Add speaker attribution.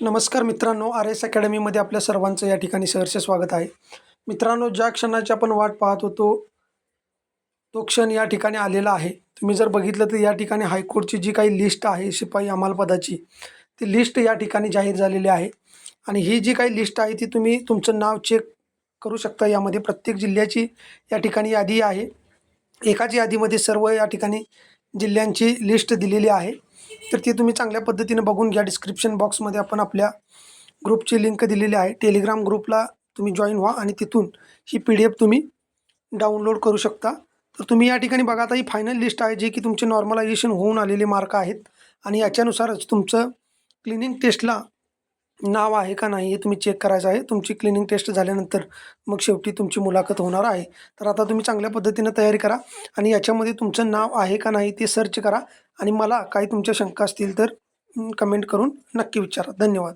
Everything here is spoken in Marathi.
Speaker 1: नमस्कार मित्रांनो आर एस अकॅडमीमध्ये आपल्या सर्वांचं या ठिकाणी सहर्ष स्वागत आहे. मित्रांनो ज्या क्षणाची आपण वाट पाहत होतो तो क्षण या ठिकाणी आलेला आहे. तुम्ही जर बघितलं तर या ठिकाणी हायकोर्टची जी काही लिस्ट आहे शिपाई अंमलपदाची ती लिस्ट या ठिकाणी जाहीर झालेली आहे. आणि ही जी काही लिस्ट आहे ती तुम्ही तुमचं नाव चेक करू शकता. यामध्ये प्रत्येक जिल्ह्याची या ठिकाणी यादी आहे. एकाच यादीमध्ये सर्व या ठिकाणी जिल्ह्यांची लिस्ट दिलेली आहे. तर ती तुम्ही चांगल्या पद्धतीने बघून घ्या. डिस्क्रिप्शन बॉक्समध्ये आपण आपल्या ग्रुपची लिंक दिलेली आहे. टेलिग्राम ग्रुपला तुम्ही जॉईन व्हा आणि तिथून ही पी डी एफ तुम्ही डाउनलोड करू शकता. तर तुम्ही या ठिकाणी बघा आता ही फायनल लिस्ट आहे जी की तुमचे नॉर्मलायझेशन होऊन आलेले मार्क आहेत. आणि याच्यानुसारच तुमचं क्लिनिंग टेस्टला नाव आहे का नाही हे तुम्ही चेक करायचं आहे. तुमची क्लिनिंग टेस्ट झाल्यानंतर मग शेवटी तुमची मुलाखत होणार आहे. तर आता तुम्ही चांगल्या पद्धतीनं तयारी करा आणि याच्यामध्ये तुमचं नाव आहे का नाही ते सर्च करा आणि मला काही तुमच्या शंका असतील तर कमेंट करून नक्की विचारा. धन्यवाद.